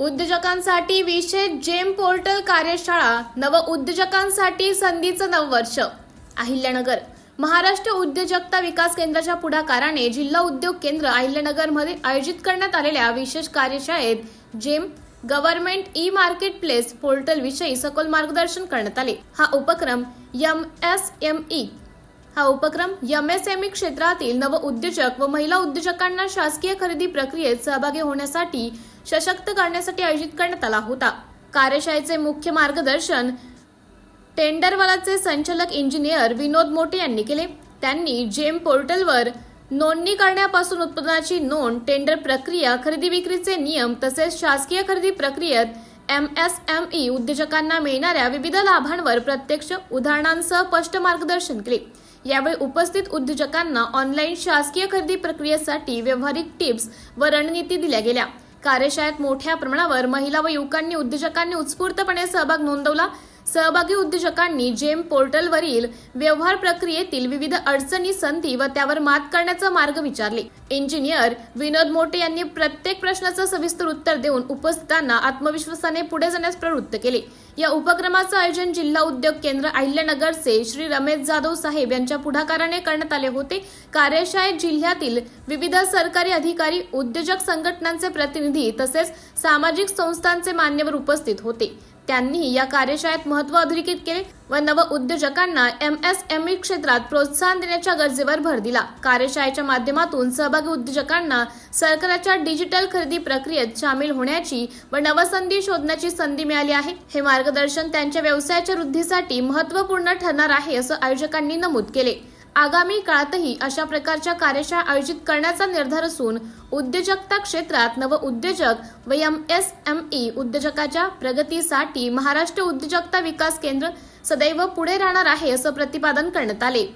उद्योजकांसाठी विशेष जेम पोर्टल कार्यशाळा नव उद्योजकांसाठी संधीचं नववर्ष अहिल्यानगर महाराष्ट्र उद्योजकता विकास केंद्राच्या पुढाकाराने जिल्हा उद्योग केंद्र अहिल्यानगरमध्ये आयोजित करण्यात आलेल्या विशेष कार्यशाळेत GeM government e market place portal विषयी सखोल मार्गदर्शन करण्यात आले. हा उपक्रम एम एस एम ई हा उपक्रम एमएसएमई क्षेत्रातील नव उद्योजक व महिला उद्योजकांना शासकीय खरेदी प्रक्रियेत सहभागी होण्यासाठी सशक्त करण्यासाठी आयोजित करण्यात आला होता. कार्यशाळेचे मुख्य मार्गदर्शन टेंडरवालाचे संचालक इंजिनियर विनोद मोटे यांनी केले. त्यांनी जेम पोर्टलवर नोंदणी करण्यापासून उत्पादनाची नोंद टेंडर प्रक्रिया खरेदी विक्रीचे नियम तसेच शासकीय खरेदी प्रक्रियेत एमएसएमई उद्योजकांना मिळणाऱ्या विविध लाभांवर प्रत्यक्ष उदाहरणांसह स्पष्ट मार्गदर्शन केले. यावेळी उपस्थित उद्योजकांना ऑनलाईन शासकीय खरेदी प्रक्रियेसाठी व्यावहारिक टिप्स व रणनीती दिल्या गेल्या. कार्यशाळेत मोठ्या प्रमाणावर महिला व युवकांनी उद्योजकांनी उत्स्फूर्तपणे सहभाग नोंदवला. सहभागी उद्योजकांनी जेम पोर्टलवरील व्यवहार प्रक्रियेतील विविध अडचणी संधी व त्यावर मात करण्याचा मार्ग विचारले. इंजिनियर विनोद मोटे यांनी प्रत्येक प्रश्नाचं सविस्तर उत्तर देऊन उपस्थितांना आत्मविश्वासाने पुढे जाण्यास प्रवृत्त केले. या उपक्रमाचं आयोजन जिल्हा उद्योग केंद्र अहिल्यानगरचे श्री रमेश जाधव साहेब यांच्या पुढाकाराने करण्यात आले होते. कार्यशाळेत जिल्ह्यातील विविध सरकारी अधिकारी उद्योजक संघटनांचे प्रतिनिधी तसेच सामाजिक संस्थांचे मान्यवर उपस्थित होते. त्यांनी या कार्यशाळेत महत्त्व अधोरेखित केले व नव उद्योजकांना एम एस एम ई क्षेत्रात प्रोत्साहन देण्याच्या गरजेवर भर दिला. कार्यशाळेच्या माध्यमातून सहभागी उद्योजकांना सरकारच्या डिजिटल खरेदी प्रक्रियेत सामील होण्याची व नवसंधी शोधण्याची संधी मिळाली आहे. हे मार्गदर्शन त्यांच्या व्यवसायाच्या वृद्धीसाठी महत्त्वपूर्ण ठरणार आहे असं आयोजकांनी नमूद केले. आगामी काळातही अशा प्रकारच्या कार्यशाळा आयोजित करण्याचा निर्धार असून उद्योजकता क्षेत्रात नव उद्योजक व एम एस एम ई उद्योजकाच्या प्रगतीसाठी महाराष्ट्र उद्योजकता विकास केंद्र सदैव पुढे राहणार आहे असं प्रतिपादन करण्यात आले.